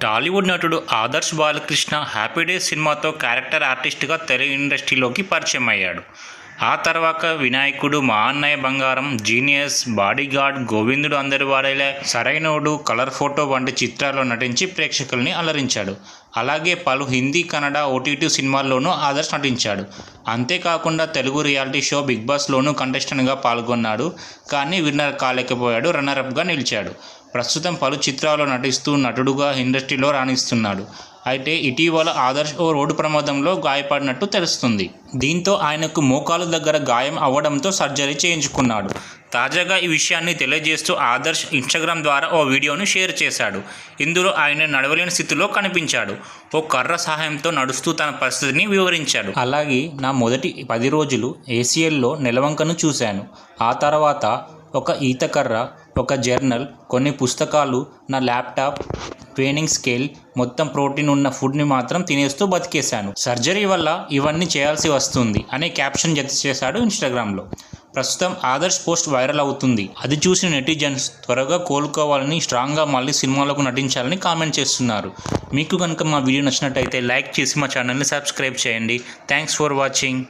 టాలీవుడ్ నటుడు Adarsh Balakrishna happy days సినిమాతో character ఆర్టిస్ట్గా తెలుగు ఇండస్ట్రీలోకి పరిచయం అయ్యాడు ఆ తర్వాత వినాయకుడు మా అన్నయ్య బంగారం జీనియస్ బాడీగార్డ్ గోవిందుడు అందరి వాడేలే సరైనోడు కలర్ ఫోటో వంటి చిత్రాల్లో నటించి ప్రేక్షకుల్ని అలరించాడు. అలాగే పలు హిందీ కన్నడ ఓటీటీ సినిమాల్లోనూ ఆదర్శ్ నటించాడు. అంతేకాకుండా తెలుగు రియాలిటీ షో బిగ్ బాస్లోనూ కంటెస్టెంట్గా పాల్గొన్నాడు. కానీ విన్నర్ కాలేకపోయాడు రన్నరప్గా నిలిచాడు. ప్రస్తుతం పలు చిత్రాల్లో నటిస్తూ నటుడుగా ఇండస్ట్రీలో రాణిస్తున్నాడు. అయితే ఇటీవల ఆదర్శ్ ఓ రోడ్డు ప్రమాదంలో గాయపడినట్టు తెలుస్తుంది. దీంతో ఆయనకు మోకాలు దగ్గర గాయం అవ్వడంతో సర్జరీ చేయించుకున్నాడు. తాజాగా ఈ విషయాన్ని తెలియజేస్తూ ఆదర్శ్ ఇన్స్టాగ్రామ్ ద్వారా ఓ వీడియోను షేర్ చేశాడు. ఇందులో ఆయన నడవలేని స్థితిలో కనిపించాడు. ఓ కర్ర సహాయంతో నడుస్తూ తన పరిస్థితిని వివరించాడు. అలాగే నా మొదటి పది రోజులు ఏసీఎల్లో నెలవంకను చూశాను. ఆ తర్వాత ఒక ఈత కర్ర ఒక జర్నల్ కొన్ని పుస్తకాలు నా ల్యాప్టాప్ ట్రైనింగ్ స్కేల్ మొత్తం ప్రోటీన్ ఉన్న ఫుడ్ని మాత్రం తినేస్తూ బతికేశాను. సర్జరీ వల్ల ఇవన్నీ చేయాల్సి వస్తుంది అనే క్యాప్షన్ జత చేశాడు ఇన్స్టాగ్రామ్లో. ప్రస్తుతం ఆదర్శ్ పోస్ట్ వైరల్ అవుతుంది. అది చూసిన నెటిజన్స్ త్వరగా కోలుకోవాలని స్ట్రాంగ్గా మళ్ళీ సినిమాలకు నటించాలని కామెంట్ చేస్తున్నారు. మీకు కనుక మా వీడియో నచ్చినట్టయితే లైక్ చేసి మా ఛానల్ని సబ్స్క్రైబ్ చేయండి. Thanks for watching.